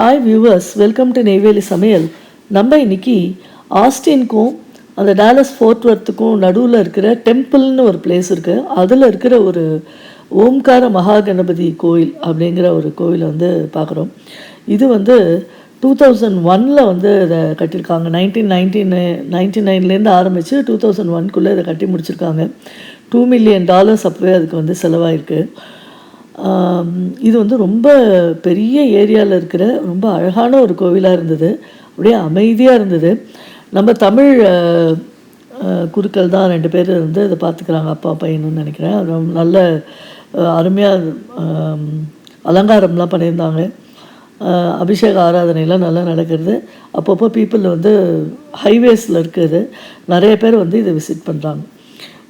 Hi viewers welcome to Neyveli சமையல் நம்ம இன்னைக்கு ஆஸ்டின்க்கும் அந்த டேலஸ் ஃபோர்ட் வர்த்துக்கும் நடுவில் இருக்கிற டெம்பிள்னு ஒரு பிளேஸ் இருக்குது அதில் இருக்கிற ஒரு ஓம்கார மகா கணபதி கோயில் அப்படிங்கிற ஒரு கோயிலை வந்து பார்க்குறோம். இது வந்து டூ தௌசண்ட் ஒனில் வந்து இதை கட்டியிருக்காங்க. நைன்டீன் நைன்டீன் நைன்டி நைன்லேருந்து ஆரம்பித்து டூ தௌசண்ட் ஒன்குள்ளே இதை கட்டி முடிச்சிருக்காங்க. டூ மில்லியன் டாலர்ஸ் அப்போவே அதுக்கு வந்து செலவாயிருக்கு. இது வந்து ரொம்ப பெரிய ஏரியாவில் இருக்கிற ரொம்ப அழகான ஒரு கோவிலாக இருந்தது. அப்படியே அமைதியாக இருந்தது. நம்ம தமிழ் குருக்கள் தான் ரெண்டு பேர் வந்து இதை பார்த்துக்கிறாங்க அப்பா பையனுன்னு நினைக்கிறேன். ரொம்ப நல்ல அருமையாக அலங்காரம்லாம் பண்ணியிருந்தாங்க. அபிஷேக ஆராதனைலாம் நல்லா நடக்கிறது. அப்பப்போ பீப்புள் வந்து ஹைவேஸில் இருக்குது நிறைய பேர் வந்து இதை விசிட் பண்ணுறாங்க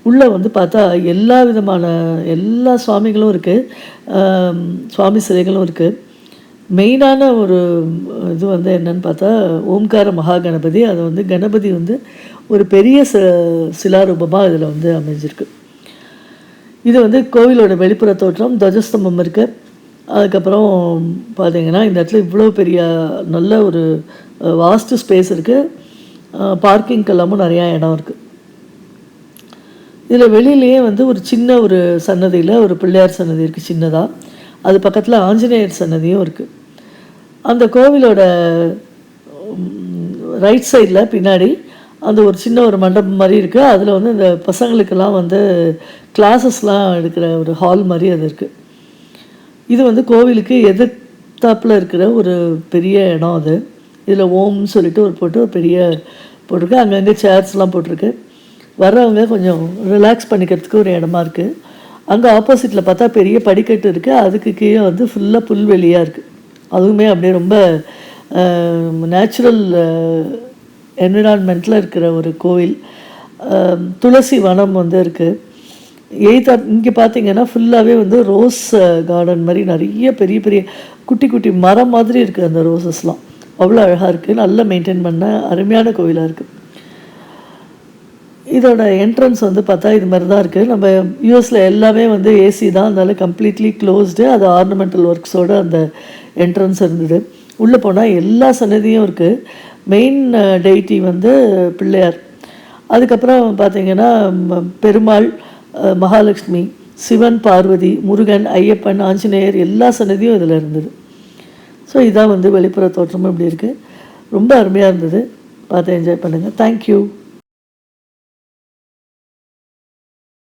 உள்ளே வந்து பார்த்தா எல்லா விதமான எல்லா சுவாமிகளும் இருக்குது சுவாமி சிலைகளும் இருக்குது மெயினான ஒரு இது வந்து என்னன்னு பார்த்தா ஓம்கார மகா கணபதி அது வந்து கணபதி வந்து ஒரு பெரிய ச சிலாரூபமாக இதில் வந்து அமைஞ்சிருக்கு. இது வந்து கோவிலோட வெளிப்புற தோற்றம் துவஜஸ்தம்பம் இருக்குது அதுக்கப்புறம் பார்த்தீங்கன்னா இந்த இடத்துல இவ்வளோ பெரிய நல்ல ஒரு வாஸ்ட் ஸ்பேஸ் இருக்குது பார்க்கிங்க்கெல்லாமும் நிறையா இடம் இருக்குது இதில் வெளியிலேயே வந்து ஒரு சின்ன ஒரு சன்னதியில் ஒரு பிள்ளையார் சன்னதி இருக்குது சின்னதாக அது பக்கத்தில் ஆஞ்சநேயர் சன்னதியும் இருக்குது அந்த கோவிலோட ரைட் சைடில் பின்னாடி அந்த ஒரு சின்ன ஒரு மண்டபம் மாதிரி இருக்குது அதில் வந்து இந்த பசங்களுக்கெல்லாம் வந்து கிளாஸஸ்லாம் எடுக்கிற ஒரு ஹால் மாதிரி அது இருக்குது இது வந்து கோவிலுக்கு எதிர்த்தாப்பில் இருக்கிற ஒரு பெரிய இடம் அது. இதில் ஓம்னு சொல்லிட்டு ஒரு போட்டு ஒரு பெரிய போட்டிருக்கு. அங்கங்கே சேர்ஸ்லாம் போட்டிருக்கு. வர்றவங்க கொஞ்சம் ரிலாக்ஸ் பண்ணிக்கிறதுக்கு ஒரு இடமா இருக்குது அங்கே ஆப்போசிட்டில் பார்த்தா பெரிய படிக்கட்டு இருக்குது அதுக்கு கீழே வந்து ஃபுல்லாக புல்வெளியாக இருக்குது அதுவுமே அப்படியே ரொம்ப நேச்சுரல் என்விரான்மெண்ட்டில் இருக்கிற ஒரு கோவில். துளசி வனம் வந்து இருக்குது எய்தா இங்கே பார்த்தீங்கன்னா ஃபுல்லாகவே வந்து ரோஸ் கார்டன் மாதிரி நிறைய பெரிய பெரிய குட்டி குட்டி மரம் மாதிரி இருக்குது அந்த ரோசஸ்லாம் அவ்வளோ அழகாக இருக்குது நல்லா மெயின்டைன் பண்ண அருமையான கோவிலாக இருக்குது இதோட என்ட்ரன்ஸ் வந்து பார்த்தா இது மாதிரி தான் இருக்குது நம்ம யூஎஸில் எல்லாமே வந்து ஏசி தான். அதனால் கம்ப்ளீட்லி க்ளோஸ்டு அது ஆர்னமெண்டல் ஒர்க்ஸோட அந்த என்ட்ரன்ஸ் இருந்தது. உள்ளே போனால் எல்லா சன்னதியும் இருக்குது மெயின் டெய்டி வந்து பிள்ளையார். அதுக்கப்புறம் பார்த்தீங்கன்னா ம- பெருமாள் மகாலட்சுமி சிவன் பார்வதி முருகன் ஐயப்பன் ஆஞ்சநேயர் எல்லா சன்னதியும் இதில் இருந்தது. ஸோ இதான் வந்து வெளிப்புற தோற்றமும் இப்படி இருக்குது ரொம்ப அருமையாக இருந்தது. பார்த்து என்ஜாய் பண்ணுங்கள் தேங்க்யூ